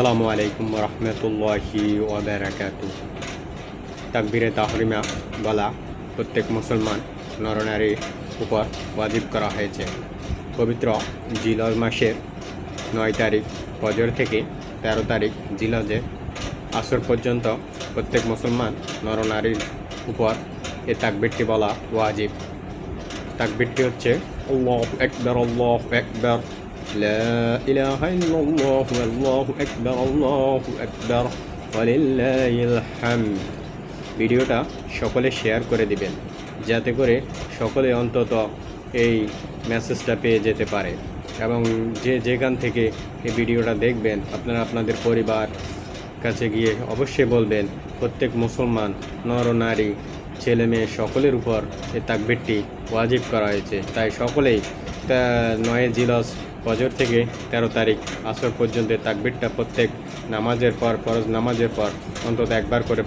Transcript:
আসসালামু আলাইকুম রহমতুল্লাহি ওবরাকাতু তাকবিরে তাহরিমা বলা প্রত্যেক মুসলমান নরনারীর উপর ওয়াজিব করা হয়েছে। পবিত্র জিলজ মাসের নয় তারিখ ফজর থেকে তেরো তারিখ জিলজে আসর পর্যন্ত প্রত্যেক মুসলমান নরনারীর উপর এ তাকবিরটি বলা ওয়াজিব। তাকবিরটি হচ্ছে আল্লাহ একবার আল্লাহ একবার لا إله إلا الله والله أكبر الله أكبر ولله الحمد ভিডিওটা সকলে শেয়ার করে দিবেন যাতে করে সকলে অন্তত এই মেসেজটা পেয়ে যেতে পারে এবং যে যেখান থেকে এই ভিডিওটা দেখবেন আপনারা আপনাদের পরিবার কাছে গিয়ে অবশ্যই বলবেন প্রত্যেক মুসলমান নর নারী ছেলে মেয়ে সকলের উপর এ তাকবিরটি ওয়াজিব করা হয়েছে। তাই সকলেই নয় জিলস ফজর থেকে তেরো তারিখ আসর পর্যন্ত তাকবিরটা প্রত্যেক নামাজের পর, ফরজ নামাজের পর অন্তত একবার করে